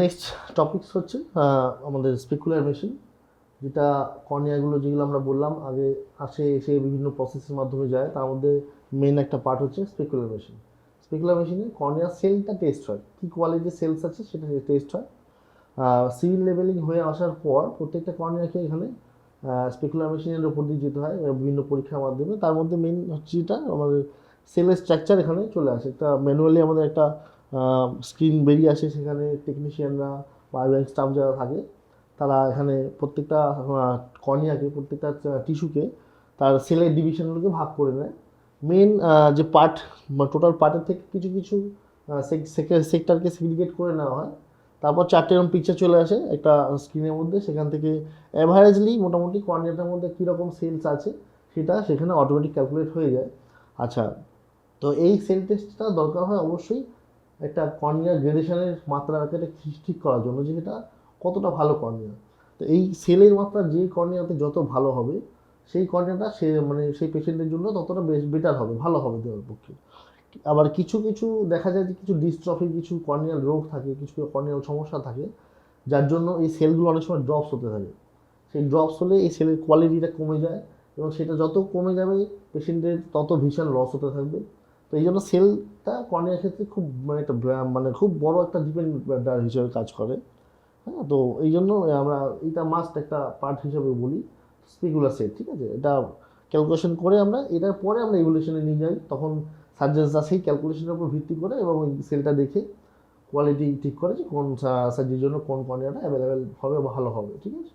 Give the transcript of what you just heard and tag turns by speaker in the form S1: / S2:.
S1: Next topics হচ্ছে আমাদের specular machine যেটা কর্নিয়াগুলো যেগুলো আমরা বললাম, আগে আসে, এসে বিভিন্ন প্রসেসের মাধ্যমে যায়, তার মধ্যে মেন একটা পার্ট হচ্ছে স্পেকুলার মেশিন স্পেকুলার মেশিনে কর্নিয়া সেলটা টেস্ট হয়। কী কোয়ালিটির সেলস আছে সেটা টেস্ট হয়। সিভিল লেভেলিং হয়ে আসার পর প্রত্যেকটা কর্নিয়াকে এখানে স্পেকুলার মেশিনের উপর দিয়ে যেতে হয় বিভিন্ন পরীক্ষার মাধ্যমে। তার মধ্যে মেন হচ্ছে যেটা, আমাদের সেলের স্ট্রাকচার এখানে চলে আসে। একটা ম্যানুয়ালি আমাদের একটা স্ক্রিন বেরিয়ে আসে সেখানে টেকনিশিয়ানরা বা ব্যাংক স্টাফ যারা থাকে, তারা এখানে প্রত্যেকটা কর্নিয়াকে প্রত্যেকটা টিস্যুকে তার সেলের ডিভিশনগুলোকে ভাগ করে নেয়। মেন যে পার্ট টোটাল পার্টের থেকে কিছু কিছু সেক্টরকে সিগ্রিগেট করে নেওয়া হয়। তারপর চারটে এরকম পিকচার চলে আসে একটা স্ক্রিনের মধ্যে। সেখান থেকে অ্যাভারেজলি মোটামুটি কর্নিয়াটার মধ্যে কীরকম সেলস আছে সেটা সেখানে অটোমেটিক ক্যালকুলেট হয়ে যায়। আচ্ছা তো এই সেল টেস্টটা দরকার হয় অবশ্যই একটা কর্নিয়া গ্রেডেশনের ঠিক- ঠিক করার জন্য যে এটা কতটা ভালো কর্নিয়া তো এই সেলের মাত্রা যে কর্নিয়াতে যত ভালো হবে, সেই কর্নিয়াটা সে মানে সেই পেশেন্টের জন্য ততটা বেশ বেটার হবে, ভালো হবে দেওয়ার পক্ষে। আবার কিছু কিছু দেখা যায় যে কিছু ডিস্ট্রফি কিছু কর্নিয়াল রোগ থাকে, কিছু কর্নিয়াল সমস্যা থাকে, যার জন্য এই সেলগুলো অনেক সময় ড্রপস হতে থাকে। সেই ড্রপস হলে এই সেলের কোয়ালিটিটা কমে যায় এবং সেটা যত কমে যাবে পেশেন্টের তত ভীষণ লস হতে থাকবে। তো এই জন্য সেলটা কর্নিয়ার ক্ষেত্রে খুব মানে একটা মানে খুব বড় একটা ডিপেন্ডার হিসেবে কাজ করে। হ্যাঁ তো এই জন্য আমরা এটা মাস্ট একটা পার্ট হিসেবে বলি স্পিকুলার সেট ঠিক আছে? এটা ক্যালকুলেশন করে আমরা, এটার পরে আমরা ইভলিউশনে নিয়ে যাই, তখন সার্জেন্সরা সেই ক্যালকুলেশনের উপর ভিত্তি করে এবং ওই সেলটা দেখে কোয়ালিটি ঠিক করে যে কোন সার্জির জন্য কোন কর্নিয়াটা অ্যাভেলেবেল হবে ভালো হবে, ঠিক আছে?